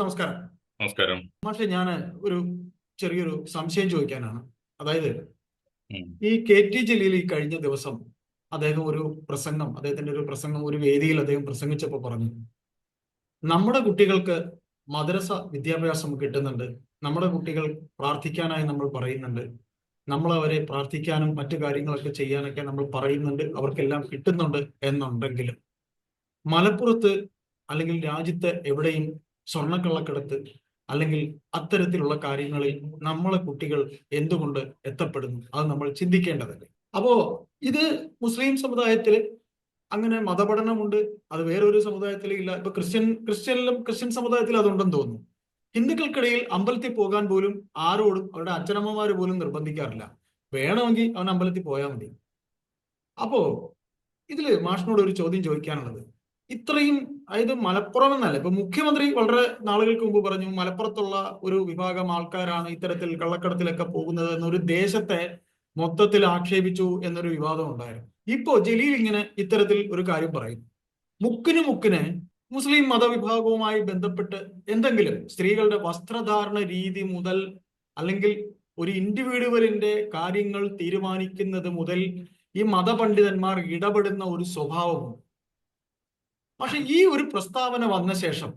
നമസ്കാരം. നമസ്കാരം. മാഷെ ഞാൻ ഒരു ചെറിയൊരു സംശയം ചോദിക്കാനാണ്. അതായത് ഈ കെ ടി ജലീൽ ഈ കഴിഞ്ഞ ദിവസം അദ്ദേഹം ഒരു പ്രസംഗം അദ്ദേഹത്തിന്റെ ഒരു പ്രസംഗം ഒരു വേദിയിൽ അദ്ദേഹം പ്രസംഗിച്ചപ്പോൾ പറഞ്ഞു നമ്മുടെ കുട്ടികൾക്ക് മദ്രസ വിദ്യാഭ്യാസം കിട്ടുന്നുണ്ട്. നമ്മുടെ കുട്ടികൾ പ്രാർത്ഥിക്കാനായി നമ്മൾ പറയുന്നുണ്ട്. നമ്മൾ അവരെ പ്രാർത്ഥിക്കാനും മറ്റു കാര്യങ്ങളൊക്കെ ചെയ്യാനൊക്കെ നമ്മൾ പറയുന്നുണ്ട്. അവർക്കെല്ലാം കിട്ടുന്നുണ്ട് എന്നുണ്ടെങ്കിലും മലപ്പുറത്ത് അല്ലെങ്കിൽ രാജ്യത്ത് എവിടെയും സ്വർണക്കള്ളക്കടത്ത് അല്ലെങ്കിൽ അത്തരത്തിലുള്ള കാര്യങ്ങളിൽ നമ്മളെ കുട്ടികൾ എന്തുകൊണ്ട് എത്തപ്പെടുന്നു? അത് നമ്മൾ ചിന്തിക്കേണ്ടതല്ലേ. അപ്പോ ഇത് മുസ്ലിം സമുദായത്തിൽ അങ്ങനെ മതപഠനമുണ്ട് അത് വേറൊരു സമുദായത്തിൽ ഇല്ല. ഇപ്പൊ ക്രിസ്ത്യൻ ക്രിസ്ത്യനിലും ക്രിസ്ത്യൻ സമുദായത്തിൽ അതുണ്ടെന്ന് തോന്നുന്നു. ഹിന്ദുക്കൾക്കിടയിൽ അമ്പലത്തിൽ പോകാൻ പോലും ആരോടും അവരുടെ അച്ഛനമ്മമാര് പോലും നിർബന്ധിക്കാറില്ല. വേണമെങ്കിൽ അവൻ അമ്പലത്തിൽ പോയാൽ മതി. അപ്പോ ഇതിൽ മാഷിനോട് ഒരു ചോദ്യം ചോദിക്കാനുള്ളത്. ഇത്രയും അതായത് മലപ്പുറം എന്നല്ല. ഇപ്പൊ മുഖ്യമന്ത്രി വളരെ നാളുകൾക്ക് മുമ്പ് പറഞ്ഞു മലപ്പുറത്തുള്ള ഒരു വിഭാഗം ആൾക്കാരാണ് ഇത്തരത്തിൽ കള്ളക്കടത്തിലൊക്കെ പോകുന്നത് എന്നൊരു ദേശത്തെ മൊത്തത്തിൽ ആക്ഷേപിച്ചു എന്നൊരു വിവാദം ഉണ്ടായിരുന്നു. ഇപ്പോ ജലീൽ ഇങ്ങനെ ഇത്തരത്തിൽ ഒരു കാര്യം പറയും മുക്കിന് മുക്കിന് മുസ്ലിം മതവിഭാഗവുമായി ബന്ധപ്പെട്ട് എന്തെങ്കിലും സ്ത്രീകളുടെ വസ്ത്രധാരണ രീതി മുതൽ അല്ലെങ്കിൽ ഒരു ഇൻഡിവിജ്വലിന്റെ കാര്യങ്ങൾ തീരുമാനിക്കുന്നത് മുതൽ ഈ മതപണ്ഡിതന്മാർ ഇടപെടുന്ന ഒരു സ്വഭാവമുണ്ട്. പക്ഷെ ഈ ഒരു പ്രസ്താവന വന്ന ശേഷം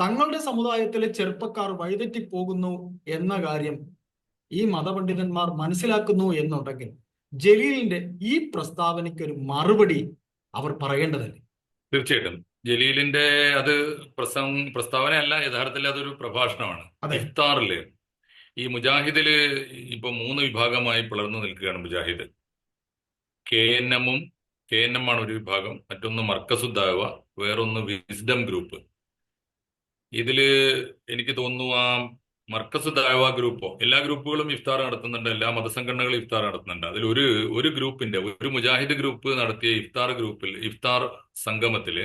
തങ്ങളുടെ സമുദായത്തിലെ ചെറുപ്പക്കാർ വഴിതെറ്റി പോകുന്നു എന്ന കാര്യം ഈ മതപണ്ഡിതന്മാർ മനസ്സിലാക്കുന്നു എന്നുണ്ടെങ്കിൽ ജലീലിന്റെ ഈ പ്രസ്താവനയ്ക്ക് ഒരു മറുപടി അവർ പറയേണ്ടതല്ലേ? തീർച്ചയായിട്ടും. ജലീലിന്റെ അത് പ്രസം പ്രസ്താവനയല്ല യഥാർത്ഥത്തിൽ അതൊരു പ്രഭാഷണമാണ്. ഇഫ്താറിൽ ഈ മുജാഹിദിൽ ഇപ്പൊ മൂന്ന് വിഭാഗമായി പിളർന്നു നിൽക്കുകയാണ് മുജാഹിദ്. കെ എൻ എമ്മും കെ എൻ എം ആണ് ഒരു വിഭാഗം മറ്റൊന്ന് മർക്കസുദ്ദാവ വേറൊന്ന് വിസ്ഡം ഗ്രൂപ്പ്. ഇതിൽ എനിക്ക് തോന്നുന്നു ആ മർക്കസ് ദാവ ഗ്രൂപ്പോ എല്ലാ ഗ്രൂപ്പുകളും ഇഫ്താർ നടത്തുന്നുണ്ട് എല്ലാ മതസംഘടനകളും ഇഫ്താർ നടത്തുന്നുണ്ട്. അതിൽ ഒരു ഒരു ഗ്രൂപ്പിന്റെ ഒരു മുജാഹിദ് ഗ്രൂപ്പ് നടത്തിയ ഇഫ്താർ ഗ്രൂപ്പിൽ ഇഫ്താർ സംഗമത്തിൽ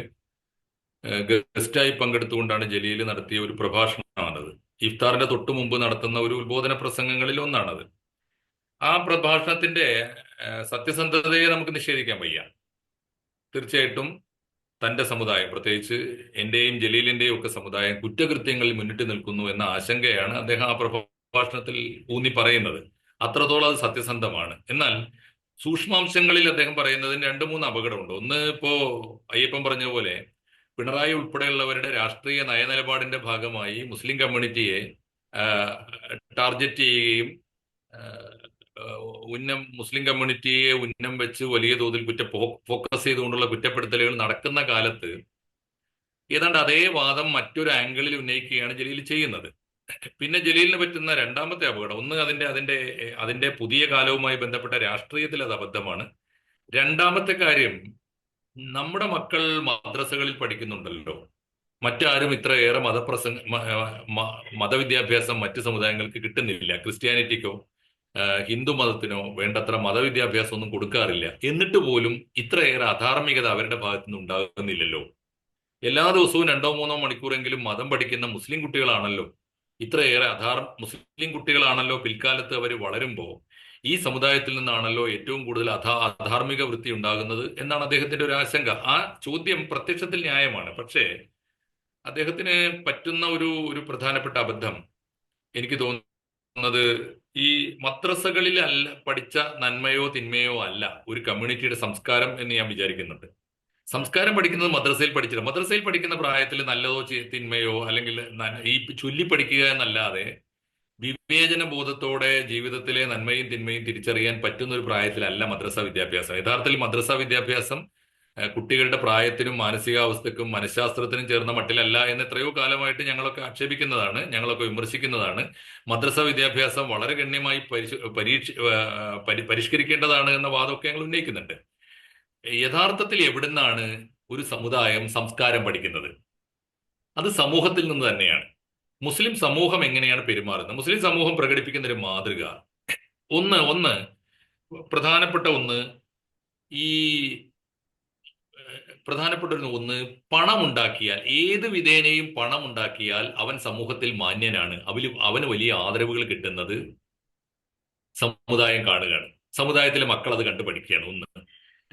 ഗസ്റ്റായി പങ്കെടുത്തുകൊണ്ടാണ് ജലീൽ നടത്തിയ ഒരു പ്രഭാഷണമാണത്. ഇഫ്താറിന്റെ തൊട്ടു മുമ്പ് നടത്തുന്ന ഒരു ഉത്ബോധന പ്രസംഗങ്ങളിൽ ഒന്നാണത്. ആ പ്രഭാഷണത്തിന്റെ സത്യസന്ധതയെ നമുക്ക് നിഷേധിക്കാൻ വയ്യ. തീർച്ചയായിട്ടും തന്റെ സമുദായം പ്രത്യേകിച്ച് എന്റെയും ജലീലിന്റെയും ഒക്കെ സമുദായം കുറ്റകൃത്യങ്ങളിൽ മുന്നിട്ട് നിൽക്കുന്നു എന്ന ആശങ്കയാണ് അദ്ദേഹം ആ പ്രഭാഷണത്തിൽ ഊന്നി പറയുന്നത്. അത്രത്തോളം അത് സത്യസന്ധമാണ്. എന്നാൽ സൂക്ഷ്മാംശങ്ങളിൽ അദ്ദേഹം പറയുന്നതിന് രണ്ട് മൂന്ന് അപകടമുണ്ട്. ഒന്ന് ഇപ്പോ അയ്യപ്പൻ പറഞ്ഞ പോലെ പിണറായി ഉൾപ്പെടെയുള്ളവരുടെ രാഷ്ട്രീയ നയനിലപാടിന്റെ ഭാഗമായി മുസ്ലിം കമ്മ്യൂണിറ്റിയെ ടാർഗറ്റ് ചെയ്യുകയും ഉന്നം മുസ്ലിം കമ്മ്യൂണിറ്റിയെ ഉന്നം വെച്ച് വലിയ തോതിൽ കുറ്റ ഫോക്കസ് ചെയ്തുകൊണ്ടുള്ള കുറ്റപ്പെടുത്തലുകൾ നടക്കുന്ന കാലത്ത് ഏതാണ്ട് അതേ വാദം മറ്റൊരു ആംഗിളിൽ ഉന്നയിക്കുകയാണ് ജലീൽ ചെയ്യുന്നത്. പിന്നെ ജലീലിന് പറ്റുന്ന രണ്ടാമത്തെ അപകടം ഒന്ന് അതിന്റെ അതിന്റെ അതിന്റെ പുതിയ കാലവുമായി ബന്ധപ്പെട്ട രാഷ്ട്രീയത്തിൽ അത് അബദ്ധമാണ്. രണ്ടാമത്തെ കാര്യം നമ്മുടെ മക്കൾ മദ്രസകളിൽ പഠിക്കുന്നുണ്ടല്ലോ. മറ്റാരും ഇത്രയേറെ മതപ്രസംഗ മതവിദ്യാഭ്യാസം മറ്റ് സമുദായങ്ങൾക്ക് കിട്ടുന്നില്ല. ക്രിസ്ത്യാനിറ്റിക്കോ ഹിന്ദു മതത്തിനോ വേണ്ടത്ര മതവിദ്യാഭ്യാസം ഒന്നും കൊടുക്കാറില്ല. എന്നിട്ട് പോലും ഇത്രയേറെ അധാർമികത അവരുടെ ഭാഗത്തു നിന്ന് ഉണ്ടാകുന്നില്ലല്ലോ. എല്ലാ ദിവസവും രണ്ടോ മൂന്നോ മണിക്കൂറെങ്കിലും മതം പഠിക്കുന്ന മുസ്ലിം കുട്ടികളാണല്ലോ. ഇത്രയേറെ അധാർ മുസ്ലിം കുട്ടികളാണല്ലോ പിൽക്കാലത്ത് അവർ വളരുമ്പോൾ ഈ സമുദായത്തിൽ നിന്നാണല്ലോ ഏറ്റവും കൂടുതൽ അധാ അധാർമിക വൃത്തി ഉണ്ടാകുന്നത് എന്നാണ് അദ്ദേഹത്തിന്റെ ഒരു ആശങ്ക. ആ ചോദ്യം പ്രത്യക്ഷത്തിൽ ന്യായമാണ്. പക്ഷേ അദ്ദേഹത്തിന് പറ്റുന്ന ഒരു ഒരു പ്രധാനപ്പെട്ട അബദ്ധം എനിക്ക് തോന്നുന്നത് ഈ മദ്രസകളിൽ അല്ല പഠിച്ച നന്മയോ തിന്മയോ അല്ല ഒരു കമ്മ്യൂണിറ്റിയുടെ സംസ്കാരം എന്ന് ഞാൻ വിചാരിക്കുന്നുണ്ട്. സംസ്കാരം പഠിക്കുന്നത് മദ്രസയിൽ പഠിച്ചില്ല മദ്രസയിൽ പഠിക്കുന്ന പ്രായത്തിൽ നല്ലതോ തിന്മയോ അല്ലെങ്കിൽ ഈ ചൊല്ലി പഠിക്കുക എന്നല്ലാതെ വിവേചന ബോധത്തോടെ ജീവിതത്തിലെ നന്മയും തിന്മയും തിരിച്ചറിയാൻ പറ്റുന്ന ഒരു പ്രായത്തിലല്ല മദ്രസ വിദ്യാഭ്യാസം. യഥാർത്ഥത്തിൽ മദ്രസ വിദ്യാഭ്യാസം കുട്ടികളുടെ പ്രായത്തിനും മാനസികാവസ്ഥക്കും മനഃശാസ്ത്രത്തിനും ചേർന്ന മട്ടിലല്ല എന്ന് എത്രയോ കാലമായിട്ട് ഞങ്ങളൊക്കെ ആക്ഷേപിക്കുന്നതാണ് ഞങ്ങളൊക്കെ വിമർശിക്കുന്നതാണ്. മദ്രസ വിദ്യാഭ്യാസം വളരെ ഗണ്യമായി പരീക്ഷ പരിഷ്കരിക്കേണ്ടതാണ് എന്ന വാദമൊക്കെ ഞങ്ങൾ ഉന്നയിക്കുന്നുണ്ട്. യഥാർത്ഥത്തിൽ എവിടുന്നാണ് ഒരു സമുദായം സംസ്കാരം പഠിക്കുന്നത്? അത് സമൂഹത്തിൽ നിന്ന് തന്നെയാണ്. മുസ്ലിം സമൂഹം എങ്ങനെയാണ് പെരുമാറുന്നത്? മുസ്ലിം സമൂഹം പ്രകടിപ്പിക്കുന്ന ഒരു മാതൃക. ഒന്ന് ഒന്ന് പ്രധാനപ്പെട്ട ഒന്ന് ഈ പ്രധാനപ്പെട്ട ഒരു ഒന്ന് പണം ഉണ്ടാക്കിയാൽ ഏത് വിധേനയും പണം ഉണ്ടാക്കിയാൽ അവൻ സമൂഹത്തിൽ മാന്യനാണ്. അവന് അവന് വലിയ ആദരവുകൾ കിട്ടുന്നത് സമുദായം കാണുകയാണ്. സമുദായത്തിലെ മക്കൾ അത് കണ്ടു പഠിക്കുകയാണ് ഒന്ന്.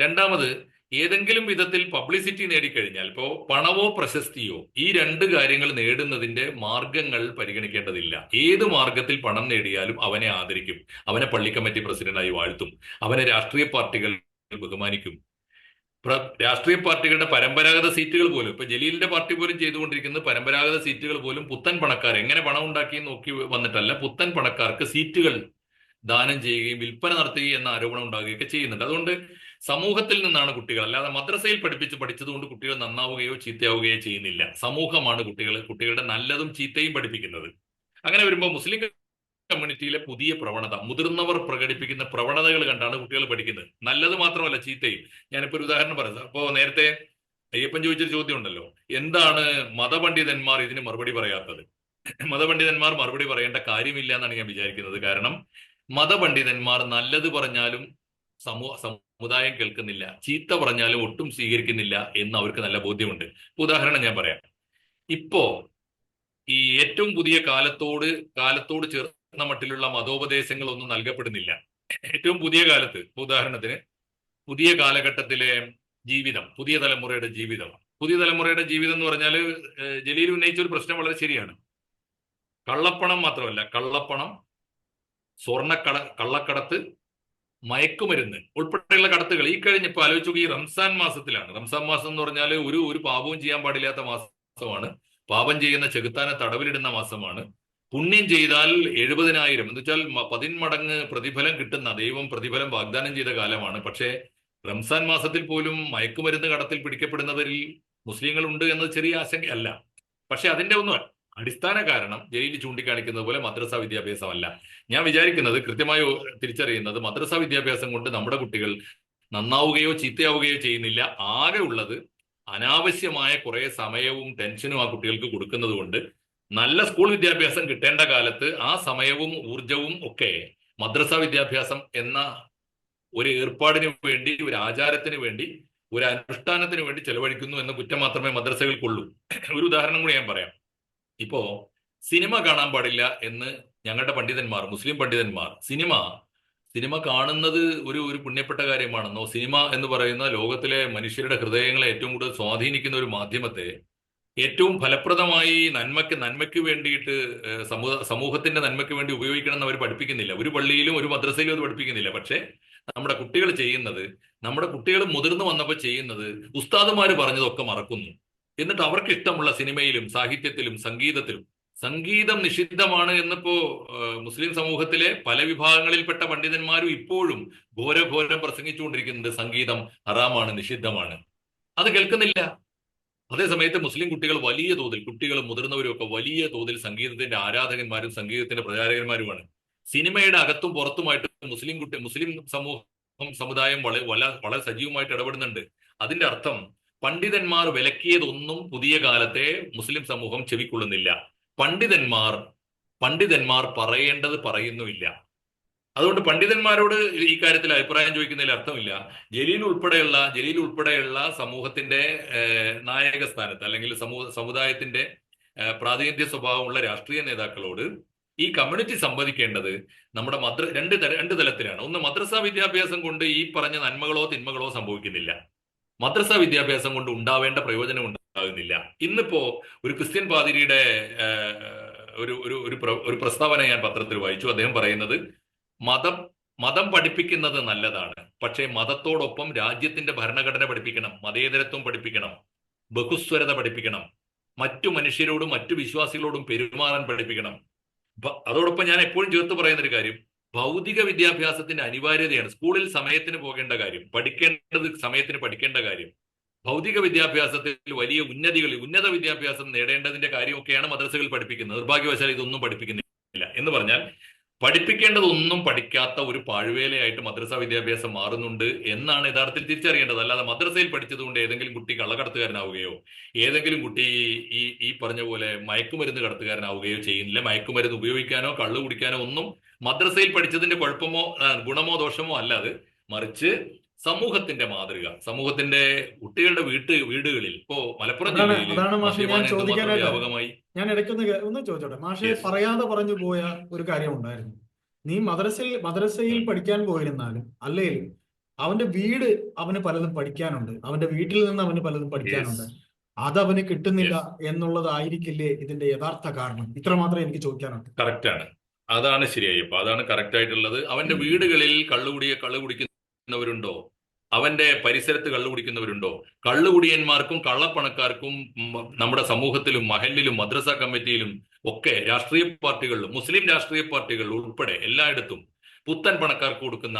രണ്ടാമത് ഏതെങ്കിലും വിധത്തിൽ പബ്ലിസിറ്റി നേടിക്കഴിഞ്ഞാൽ ഇപ്പോ പണമോ പ്രശസ്തിയോ ഈ രണ്ട് കാര്യങ്ങൾ നേടുന്നതിന്റെ മാർഗങ്ങൾ പരിഗണിക്കേണ്ടതില്ല. ഏത് മാർഗത്തിൽ പണം നേടിയാലും അവനെ ആദരിക്കും. അവനെ പള്ളി കമ്മിറ്റി പ്രസിഡന്റായി വാഴ്ത്തും. അവനെ രാഷ്ട്രീയ പാർട്ടികൾ ബഹുമാനിക്കും. രാഷ്ട്രീയ പാർട്ടികളുടെ പരമ്പരാഗത സീറ്റുകൾ പോലും ഇപ്പൊ ജലീലിന്റെ പാർട്ടി പോലും ചെയ്തുകൊണ്ടിരിക്കുന്നത് പരമ്പരാഗത സീറ്റുകൾ പോലും പുത്തൻ പണക്കാർ എങ്ങനെ പണം ഉണ്ടാക്കി നോക്കി വന്നിട്ടല്ല പുത്തൻ പണക്കാർക്ക് സീറ്റുകൾ ദാനം ചെയ്യുകയും വിൽപ്പന നടത്തുകയും എന്ന ആരോപണം ഉണ്ടാകുകയൊക്കെ ചെയ്യുന്നുണ്ട്. അതുകൊണ്ട് സമൂഹത്തിൽ നിന്നാണ് കുട്ടികൾ അല്ലാതെ മദ്രസയിൽ പഠിപ്പിച്ച് പഠിച്ചതുകൊണ്ട് കുട്ടികൾ നന്നാവുകയോ ചീത്തയാവുകയോ ചെയ്യുന്നില്ല. സമൂഹമാണ് കുട്ടികൾ കുട്ടികളുടെ നല്ലതും ചീത്തയും പഠിപ്പിക്കുന്നത്. അങ്ങനെ വരുമ്പോൾ മുസ്ലിം കമ്മ്യൂണിറ്റിയിലെ പുതിയ പ്രവണത മുതിർന്നവർ പ്രകടിപ്പിക്കുന്ന പ്രവണതകൾ കണ്ടാണ് കുട്ടികൾ പഠിക്കുന്നത്. നല്ലത് മാത്രമല്ല ചീത്തയും. ഞാനിപ്പോ ഒരു ഉദാഹരണം പറയുന്നത് അപ്പോ നേരത്തെ അയ്യപ്പൻ ചോദിച്ചൊരു ചോദ്യം ഉണ്ടല്ലോ എന്താണ് മതപണ്ഡിതന്മാർ ഇതിന് മറുപടി പറയാത്തത്? മതപണ്ഡിതന്മാർ മറുപടി പറയേണ്ട കാര്യമില്ല എന്നാണ് ഞാൻ വിചാരിക്കുന്നത്. കാരണം മതപണ്ഡിതന്മാർ നല്ലത് പറഞ്ഞാലും സമൂഹ സമുദായം കേൾക്കുന്നില്ല. ചീത്ത പറഞ്ഞാലും ഒട്ടും സ്വീകരിക്കുന്നില്ല എന്ന് അവർക്ക് നല്ല ബോധ്യമുണ്ട്. ഉദാഹരണം ഞാൻ പറയാം. ഇപ്പോ ഈ ഏറ്റവും പുതിയ കാലത്തോട് കാലത്തോട് ചേർന്ന മട്ടിലുള്ള മതോപദേശങ്ങളൊന്നും നൽകപ്പെടുന്നില്ല. ഏറ്റവും പുതിയ കാലത്ത് ഉദാഹരണത്തിന് പുതിയ കാലഘട്ടത്തിലെ ജീവിതം പുതിയ തലമുറയുടെ ജീവിതം. പുതിയ തലമുറയുടെ ജീവിതം എന്ന് പറഞ്ഞാൽ ജലീൽ ഉന്നയിച്ച ഒരു പ്രശ്നം വളരെ ശരിയാണ്. കള്ളപ്പണം മാത്രമല്ല കള്ളപ്പണം സ്വർണക്കട കള്ളക്കടത്ത് മയക്കുമരുന്ന് ഉൾപ്പെടെയുള്ള കടത്തുകൾ. ഈ കഴിഞ്ഞ ഇപ്പൊ ആലോചിച്ചു ഈ റംസാൻ മാസത്തിലാണ്. റംസാൻ മാസം എന്ന് പറഞ്ഞാൽ ഒരു ഒരു പാപവും ചെയ്യാൻ പാടില്ലാത്ത മാസമാണ്. പാപം ചെയ്യുന്ന ചെകുത്താനെ തടവിലിടുന്ന മാസമാണ്. പുണ്യം ചെയ്താൽ എഴുപതിനായിരം. എന്ന് വെച്ചാൽ പതിന്മടങ്ങ് പ്രതിഫലം കിട്ടുന്ന ദൈവം പ്രതിഫലം വാഗ്ദാനം ചെയ്ത കാലമാണ്. പക്ഷേ റംസാൻ മാസത്തിൽ പോലും മയക്കുമരുന്ന് കടത്തിൽ പിടിക്കപ്പെടുന്നവരിൽ മുസ്ലിങ്ങൾ ഉണ്ട് എന്നത് ചെറിയ ആശങ്കയല്ല. പക്ഷെ അതിന്റെ ഒന്നും അടിസ്ഥാന കാരണം ജയിലിൽ ചൂണ്ടിക്കാണിക്കുന്നത് പോലെ മദ്രസ വിദ്യാഭ്യാസമല്ല. ഞാൻ വിചാരിക്കുന്നത് കൃത്യമായി തിരിച്ചറിയുന്നത് മദ്രസ വിദ്യാഭ്യാസം കൊണ്ട് നമ്മുടെ കുട്ടികൾ നന്നാവുകയോ ചീത്തയാവുകയോ ചെയ്യുന്നില്ല. ആകെ ഉള്ളത് അനാവശ്യമായ കുറെ സമയവും ടെൻഷനും ആ കുട്ടികൾക്ക് കൊടുക്കുന്നത് കൊണ്ട് നല്ല സ്കൂൾ വിദ്യാഭ്യാസം കിട്ടേണ്ട കാലത്ത് ആ സമയവും ഊർജവും ഒക്കെ മദ്രസ വിദ്യാഭ്യാസം എന്ന ഒരു ഏർപ്പാടിന് വേണ്ടി ഒരു ആചാരത്തിന് വേണ്ടി ഒരു അനുഷ്ഠാനത്തിന് വേണ്ടി ചെലവഴിക്കുന്നു എന്ന കുറ്റം മാത്രമേ മദ്രസകൾക്കുള്ളൂ. ഒരു ഉദാഹരണം കൂടി ഞാൻ പറയാം. ഇപ്പോ സിനിമ കാണാൻ പാടില്ല എന്ന് ഞങ്ങളുടെ പണ്ഡിതന്മാർ മുസ്ലിം പണ്ഡിതന്മാർ സിനിമ സിനിമ കാണുന്നത് ഒരു ഒരു പുണ്യപ്പെട്ട കാര്യമാണെന്നോ സിനിമ എന്ന് പറയുന്ന ലോകത്തിലെ മനുഷ്യരുടെ ഹൃദയങ്ങളെ ഏറ്റവും കൂടുതൽ സ്വാധീനിക്കുന്ന ഒരു മാധ്യമത്തെ ഏറ്റവും ഫലപ്രദമായി നന്മയ്ക്ക് നന്മയ്ക്ക് വേണ്ടിയിട്ട് സമൂഹ സമൂഹത്തിന്റെ നന്മയ്ക്ക് വേണ്ടി ഉപയോഗിക്കണം എന്ന് അവർ പഠിപ്പിക്കുന്നില്ല. ഒരു പള്ളിയിലും ഒരു മദ്രസയിലും അത് പഠിപ്പിക്കുന്നില്ല. പക്ഷേ നമ്മുടെ കുട്ടികൾ ചെയ്യുന്നത് നമ്മുടെ കുട്ടികൾ മുതിർന്നു വന്നപ്പോൾ ചെയ്യുന്നത് ഉസ്താദുമാർ പറഞ്ഞതൊക്കെ മറക്കുന്നു. എന്നിട്ട് അവർക്ക് ഇഷ്ടമുള്ള സിനിമയിലും സാഹിത്യത്തിലും സംഗീതത്തിലും സംഗീതം നിഷിദ്ധമാണ് എന്നിപ്പോ മുസ്ലിം സമൂഹത്തിലെ പല വിഭാഗങ്ങളിൽപ്പെട്ട പണ്ഡിതന്മാരും ഇപ്പോഴും ഘോരഘോരം പ്രസംഗിച്ചുകൊണ്ടിരിക്കുന്നത് സംഗീതം ഹറാമാണ് നിഷിദ്ധമാണ്. അത് കേൾക്കുന്നില്ല. അതേസമയത്ത് മുസ്ലിം കുട്ടികൾ വലിയ തോതിൽ കുട്ടികളും മുതിർന്നവരും ഒക്കെ വലിയ തോതിൽ സംഗീതത്തിന്റെ ആരാധകന്മാരും സംഗീതത്തിന്റെ പ്രചാരകന്മാരുമാണ്. സിനിമയുടെ അകത്തും പുറത്തുമായിട്ട് മുസ്ലിം കുട്ടി മുസ്ലിം സമൂഹം സമുദായം വളരെ വളരെ സജീവമായിട്ട് ഇടപെടുന്നുണ്ട്. അതിന്റെ അർത്ഥം പണ്ഡിതന്മാർ വിലക്കിയതൊന്നും പുതിയ കാലത്തെ മുസ്ലിം സമൂഹം ചെവിക്കൊള്ളുന്നില്ല. പണ്ഡിതന്മാർ പണ്ഡിതന്മാർ പറയേണ്ടത് പറയുന്നുമില്ല. അതുകൊണ്ട് പണ്ഡിതന്മാരോട് ഈ കാര്യത്തിൽ അഭിപ്രായം ചോദിക്കുന്നതിൽ അർത്ഥമില്ല. ജലീൽ ഉൾപ്പെടെയുള്ള ജലീൽ ഉൾപ്പെടെയുള്ള സമൂഹത്തിന്റെ നായക സ്ഥാനത്ത് അല്ലെങ്കിൽ സമൂഹ സമുദായത്തിന്റെ പ്രാതിനിധ്യ സ്വഭാവമുള്ള രാഷ്ട്രീയ നേതാക്കളോട് ഈ കമ്മ്യൂണിറ്റി സംവദിക്കേണ്ടത് നമ്മുടെ മദ്ര രണ്ട് തര രണ്ട് തലത്തിലാണ്. ഒന്ന് മദ്രസ വിദ്യാഭ്യാസം കൊണ്ട് ഈ പറഞ്ഞ നന്മകളോ തിന്മകളോ സംഭവിക്കുന്നില്ല. മദ്രസ വിദ്യാഭ്യാസം കൊണ്ട് ഉണ്ടാവേണ്ട പ്രയോജനം ഉണ്ടാകുന്നില്ല. ഇന്നിപ്പോ ഒരു ക്രിസ്ത്യൻ പാതിരിയുടെ ഒരു ഒരു ഒരു പ്രസ്താവന ഞാൻ പത്രത്തിൽ വായിച്ചു. അദ്ദേഹം പറയുന്നത് മതം മതം പഠിപ്പിക്കുന്നത് നല്ലതാണ്. പക്ഷേ മതത്തോടൊപ്പം രാജ്യത്തിന്റെ ഭരണഘടന പഠിപ്പിക്കണം മതേതരത്വം പഠിപ്പിക്കണം ബഹുസ്വരത പഠിപ്പിക്കണം മറ്റു മനുഷ്യരോടും മറ്റു വിശ്വാസികളോടും പെരുമാറാൻ പഠിപ്പിക്കണം. അതോടൊപ്പം ഞാൻ എപ്പോഴും ചേർത്ത് പറയുന്ന ഒരു കാര്യം ഭൗതിക വിദ്യാഭ്യാസത്തിന്റെ അനിവാര്യതയാണ് സ്കൂളിൽ സമയത്തിന് പോകേണ്ട കാര്യം പഠിക്കേണ്ടത് സമയത്തിന് പഠിക്കേണ്ട കാര്യം. ഭൗതിക വിദ്യാഭ്യാസത്തിൽ വലിയ ഉന്നതികൾ ഉന്നത വിദ്യാഭ്യാസം നേടേണ്ടതിന്റെ കാര്യമൊക്കെയാണ് മദ്രസകൾ പഠിപ്പിക്കുന്നത്. നിർഭാഗ്യവശാൽ ഇതൊന്നും പഠിപ്പിക്കുന്നില്ല. എന്ന് പറഞ്ഞാൽ പഠിപ്പിക്കേണ്ടതൊന്നും പഠിക്കാത്ത ഒരു പാഴ്വേലയായിട്ട് മദ്രസ വിദ്യാഭ്യാസം മാറുന്നുണ്ട് എന്നാണ് യഥാർത്ഥത്തിൽ തിരിച്ചറിയേണ്ടത്. അല്ലാതെ മദ്രസയിൽ പഠിച്ചതുകൊണ്ട് ഏതെങ്കിലും കുട്ടി കള്ളക്കടത്തുകാരനാവുകയോ ഏതെങ്കിലും കുട്ടി ഈ ഈ പറഞ്ഞ പോലെ മയക്കുമരുന്ന് കടത്തുകാരനാവുകയോ ചെയ്യുന്നില്ല. മയക്കുമരുന്ന് ഉപയോഗിക്കാനോ കള്ളു കുടിക്കാനോ ഒന്നും മദ്രസയിൽ പഠിച്ചതിന്റെ കുഴപ്പമോ ഗുണമോ ദോഷമോ അല്ലാതെ മറിച്ച് സമൂഹത്തിന്റെ മാതൃക സമൂഹത്തിന്റെ കുട്ടികളുടെ വീട്ട് വീടുകളിൽ. ഇപ്പോ മലപ്പുറം ജില്ലയിൽ ഞാൻ വ്യാപകമായി ഇടയ്ക്കൊന്ന് ഒന്ന് ചോദിച്ചോട്ടെ? മാഷെ പറയാതെ പറഞ്ഞു പോയ ഒരു കാര്യം ഉണ്ടായിരുന്നു. നീ മദ്രസയിൽ മദ്രസയിൽ പഠിക്കാൻ പോയിരുന്നാലും അല്ലേ അവന്റെ വീട് അവന് പലതും പഠിക്കാനുണ്ട്. അവന്റെ വീട്ടിൽ നിന്ന് അവന് പലതും പഠിക്കാനുണ്ട്. അത് അവന് കിട്ടുന്നില്ല എന്നുള്ളതായിരിക്കില്ലേ ഇതിന്റെ യഥാർത്ഥ കാരണം? ഇത്ര മാത്രമേ എനിക്ക് ചോദിക്കാനുണ്ട് കറക്റ്റ് ആണ്. അതാണ് ശരിയായി. അതാണ് കറക്റ്റ് ആയിട്ടുള്ളത്. അവന്റെ വീടുകളിൽ കള്ളുകൂടിയ കള്ളു കുടിക്കുന്നവരുണ്ടോ അവന്റെ പരിസരത്ത് കള്ളു കുടിക്കുന്നവരുണ്ടോ? കള്ളുകുടിയന്മാർക്കും കള്ളപ്പണക്കാർക്കും നമ്മുടെ സമൂഹത്തിലും മഹലിലും മദ്രസ കമ്മിറ്റിയിലും ഒക്കെ രാഷ്ട്രീയ പാർട്ടികളിലും മുസ്ലിം രാഷ്ട്രീയ പാർട്ടികൾ ഉൾപ്പെടെ എല്ലായിടത്തും പുത്തൻ പണക്കാർക്ക് കൊടുക്കുന്ന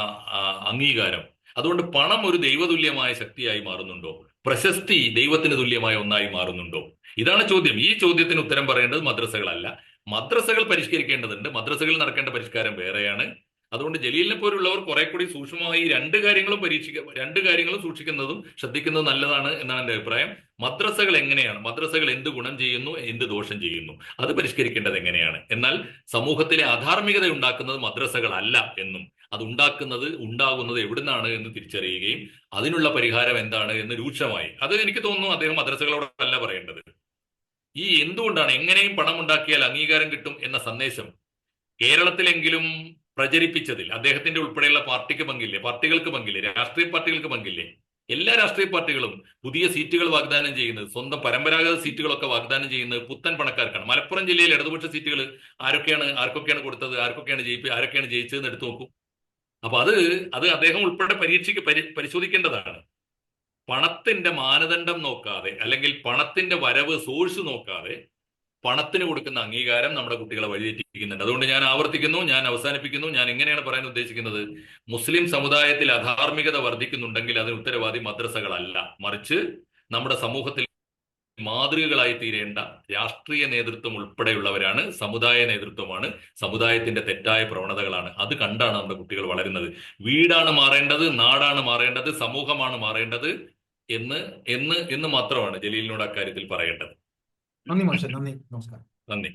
അംഗീകാരം. അതുകൊണ്ട് പണം ഒരു ദൈവതുല്യമായ ശക്തിയായി മാറുന്നുണ്ടോ? പ്രശസ്തി ദൈവത്തിന് തുല്യമായ ഒന്നായി മാറുന്നുണ്ടോ? ഇതാണ് ചോദ്യം. ഈ ചോദ്യത്തിന് ഉത്തരം പറയേണ്ടത് മദ്രസകളല്ല. മദ്രസകൾ പരിഷ്കരിക്കേണ്ടതുണ്ട്. മദ്രസകളിൽ നടക്കേണ്ട പരിഷ്കാരം വേറെയാണ്. അതുകൊണ്ട് ജലീലിനെ പോലുള്ളവർ കുറെ കൂടി സൂക്ഷ്മമായി രണ്ട് കാര്യങ്ങളും പരീക്ഷിക്ക രണ്ട് കാര്യങ്ങളും സൂക്ഷിക്കുന്നതും ശ്രദ്ധിക്കുന്നതും നല്ലതാണ് എന്നാണ് എന്റെ അഭിപ്രായം. മദ്രസകൾ എങ്ങനെയാണ്? മദ്രസകൾ എന്ത് ഗുണം ചെയ്യുന്നു? എന്ത് ദോഷം ചെയ്യുന്നു? അത് പരിഷ്കരിക്കേണ്ടത് എങ്ങനെയാണ്? എന്നാൽ സമൂഹത്തിലെ അധാർമികത ഉണ്ടാക്കുന്നത് മദ്രസകളല്ല എന്നും അത് ഉണ്ടാക്കുന്നത് ഉണ്ടാകുന്നത് എവിടുന്നാണ് എന്ന് തിരിച്ചറിയുകയും അതിനുള്ള പരിഹാരം എന്താണ് എന്ന് രൂക്ഷമായി. അത് എനിക്ക് തോന്നുന്നു അദ്ദേഹം മദ്രസകളോടല്ല പറയേണ്ടത്. ഈ എന്തുകൊണ്ടാണ് എങ്ങനെയും പണം ഉണ്ടാക്കിയാൽ അംഗീകാരം കിട്ടും എന്ന സന്ദേശം കേരളത്തിലെങ്കിലും പ്രചരിപ്പിച്ചതിൽ. അദ്ദേഹത്തിന്റെ ഉൾപ്പെടെയുള്ള പാർട്ടിക്ക് പങ്കില്ലേ? പാർട്ടികൾക്ക് പങ്കില്ലേ? രാഷ്ട്രീയ പാർട്ടികൾക്ക് പങ്കില്ലേ? എല്ലാ രാഷ്ട്രീയ പാർട്ടികളും പുതിയ സീറ്റുകൾ വാഗ്ദാനം ചെയ്യുന്നത് സ്വന്തം പരമ്പരാഗത സീറ്റുകളൊക്കെ വാഗ്ദാനം ചെയ്യുന്നത് പുത്തൻ പണക്കാർക്കാണ്. മലപ്പുറം ജില്ലയിൽ ഇടതുപക്ഷ സീറ്റുകൾ ആരൊക്കെയാണ് ആർക്കൊക്കെയാണ് കൊടുത്തത് ആർക്കൊക്കെയാണ് ജയിപ്പി ആരൊക്കെയാണ് ജയിച്ചതെന്ന് എടുത്തു നോക്കും. അപ്പൊ അത് അത് അദ്ദേഹം ഉൾപ്പെടെ പരീക്ഷയ്ക്ക് പരി പരിശോധിക്കേണ്ടതാണ്. പണത്തിന്റെ മാനദണ്ഡം നോക്കാതെ അല്ലെങ്കിൽ പണത്തിന്റെ വരവ് സോഴ്സ് നോക്കാതെ പണത്തിന് കൊടുക്കുന്ന അംഗീകാരം നമ്മുടെ കുട്ടികളെ വഴിതെറ്റിക്കുന്നുണ്ട്. അതുകൊണ്ട് ഞാൻ ആവർത്തിക്കുന്നു ഞാൻ അവസാനിപ്പിക്കുന്നു. ഞാൻ എങ്ങനെയാണ് പറയാൻ ഉദ്ദേശിക്കുന്നത്. മുസ്ലിം സമുദായത്തിൽ അധാർമികത വർദ്ധിക്കുന്നുണ്ടെങ്കിൽ അതിന് ഉത്തരവാദി മദ്രസകളല്ല. മറിച്ച് നമ്മുടെ സമൂഹത്തിൽ മാതൃകകളായി തീരേണ്ട രാഷ്ട്രീയ നേതൃത്വം ഉൾപ്പെടെയുള്ളവരാണ് സമുദായ നേതൃത്വമാണ് സമുദായത്തിന്റെ തെറ്റായ പ്രവണതകളാണ്. അത് കണ്ടാണ് നമ്മുടെ കുട്ടികൾ വളരുന്നത്. വീടാണ് മാറേണ്ടത് നാടാണ് മാറേണ്ടത് സമൂഹമാണ് മാറേണ്ടത് എന്ന് എന്ന് എന്ന് മാത്രമാണ് ജലീലിനോട് അക്കാര്യത്തിൽ പറയേണ്ടത്. നന്ദി മോശം നന്ദി നമസ്കാരം നന്ദി